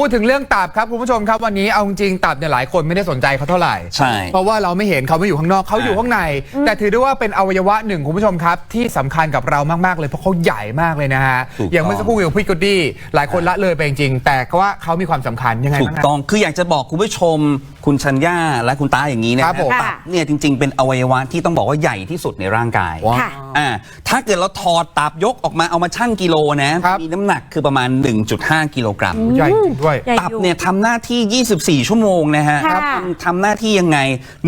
พูดถึงเรื่องตับครับคุณผู้ชมครับวันนี้เอาจริงๆตับเนี่ยหลายคนไม่ได้สนใจเขาเท่าไหร่ใช่เพราะว่าเราไม่เห็นเขาไม่อยู่ข้างนอกเขาอยู่ข้างใน แต่ถือได้ว่าเป็นอวัยวะหนึ่งคุณผู้ชมครับ ที่สำคัญกับเรามากๆเลยเพราะเขาใหญ่มากเลยนะฮะถูกต้องอย่างเมื่อสักครู่อย่างพี่กดดี้หลายคนละเลยไปจริงๆแต่ก็ว่าเขามีความสำคัญยังไงถูบ้างกฮะต้องคืออยากจะบอกคุณผู้ชม คุณชัญญาและคุณตาอย่างนี้นะครับผมตับเนี่ยจริง ๆ เป็นอวัยวะที่ต้องบอกว่าใหญ่ที่สุดในร่างกายว้าวค่ะอ่าถ้าเกิดเราถอดตับยกออกมาเอามาชั่งกิโลนะครับมีน้ำหนักคือประมาณ 1.5 กิโลกรัมใหญ่จริงด้วย ใหญ่ตับอยู่ เนี่ยทำหน้าที่ 24 ชั่วโมงนะฮะค่ะทำทำหน้าที่ยังไง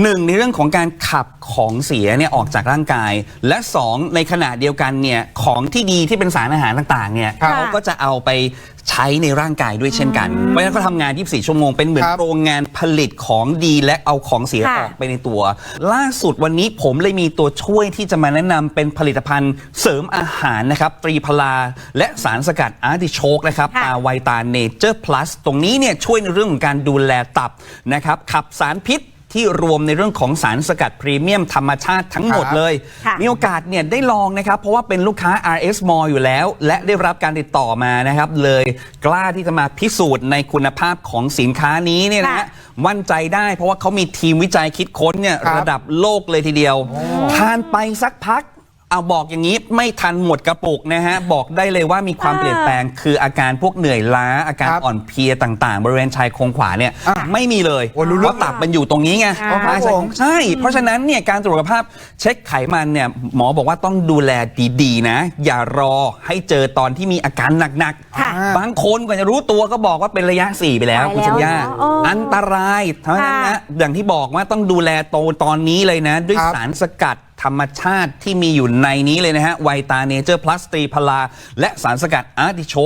หนึ่งในเรื่องของการขับของเสียเนี่ยออกจากร่างกาย และสองในขณะเดียวกันเนี่ยของที่ดีที่เป็นสารอาหารต่างๆเนี่ยครับ เขาก็จะเอาไป ใช้ในร่างกายด้วยเช่นกัน เพราะฉะนั้นเขาทำงาน 24 ชั่วโมง เป็นเหมือนครับโรงงานผลิตของดีและเอาของเสียค่ะออกไปในตัว ล่าสุดวันนี้ผมเลยมีตัวช่วยที่จะมาแนะนำเป็นผลิตภัณฑ์เสริมอาหารนะครับ ตรีพลาและสารสกัดอาร์ติโชกนะครับค่ะ ตาไวตาเนเจอร์พลัสตรงนี้เนี่ยช่วยในเรื่องของการดูแลตับนะครับขับสารพิษ ที่รวมในเรื่องของสารสกัดพรีเมียมธรรมชาติทั้งหมดครับเลย ค่ะ มีโอกาสเนี่ยได้ลองนะครับ เพราะว่าเป็นลูกค้า RS m a l l อยู่แล้ว และได้รับการติดต่อมานะครับ เลยกล้าที่จะมาพิสูจน์ในคุณภาพของสินค้านี้เนี่ยนะฮะค่ะ มั่นใจได้เพราะว่าเขามีทีมวิจัยคิดค้นเนี่ยครับ ระดับโลกเลยทีเดียว ทานไปสักพัก เอาบอกอย่างนี้ไม่ทันหมดกระปุกนะฮะ บอกได้เลยว่ามีความอ่าเปลี่ยนแปลง คืออาการพวกเหนื่อยล้าอาการครับอ่อนเพลียต่างๆ บริเวณชายโครงขวาเนี่ยอะไม่มีเลยโอ้รู้เพเรื่องราะตับมันอยู่ตรงนี้ไงอ่าครับผมใช่ เพราะฉะนั้นเนี่ยการตรวจสุขภาพเช็คไขมันเนี่ยหมอบอกว่าต้องดูแลดีๆนะ อย่ารอให้เจอตอนที่มีอาการหนักค่ะๆบางคนกว่าจะรู้ตัวก็บอกว่าเป็นระยะ 4 ไปแล้วตายคุณสัญญาแล้วเนอะอ๋ออั อันตรายเพราะฉะนั้นค่ะนะ อย่างที่บอกว่าต้องดูแลโตตอนนี้เลยนะ ด้วยครับ สารสกัด ธรรมชาติที่มีอยู่ในนี้เลยนะฮะไวตาเนเจอร์พลัสตรีพลา และสารสกัดอาร์ติโชก